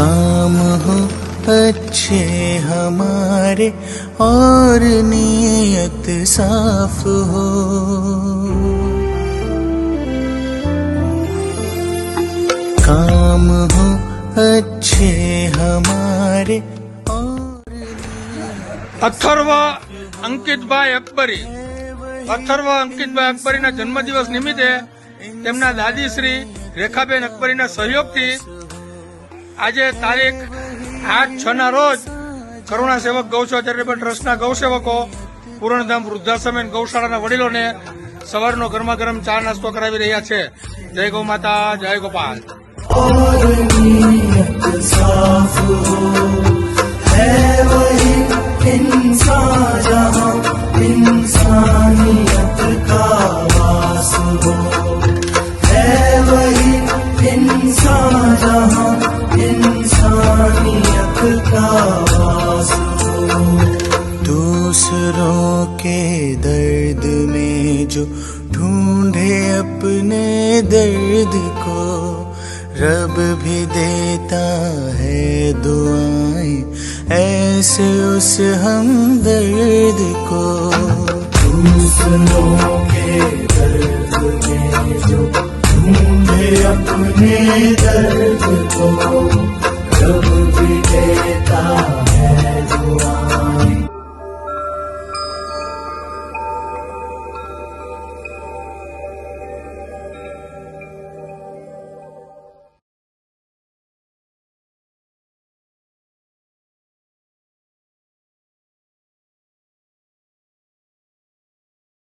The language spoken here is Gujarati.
काम हो अच्छे हमारे और नीयत साफ हो काम हो अच्छे हमारे और અથર્વ અંકિતભાઈ અકબરી અથર્વ અંકિતભાઈ અકબરીના જન્મદિવસ નિમિત્તે તેમના દાદી શ્રી રેખાબેન અકબરીના સહયોગથી આજે તારીખ આઠ છ ના રોજ કરુણા સેવક ગૌસેવા ચેરિટેબલ ટ્રસ્ટના ગૌસેવકો પૂર્ણધામ વૃદ્ધાશ્રમ અને ગૌશાળાના વડીલોને સવારનો ગરમા ગરમ ચા નાસ્તો કરાવી રહ્યા છે જય ગૌ માતા જય ગોપાલ साफ हो है वही इंसान दूसरों के दर्द में जो ढूंढे अपने दर्द को, रब भी देता है दुआएँ, ऐसे उस हमदर्द को। दूसरों के दर्द में जो ढूंढे अपने दर्द को Prabhu Ki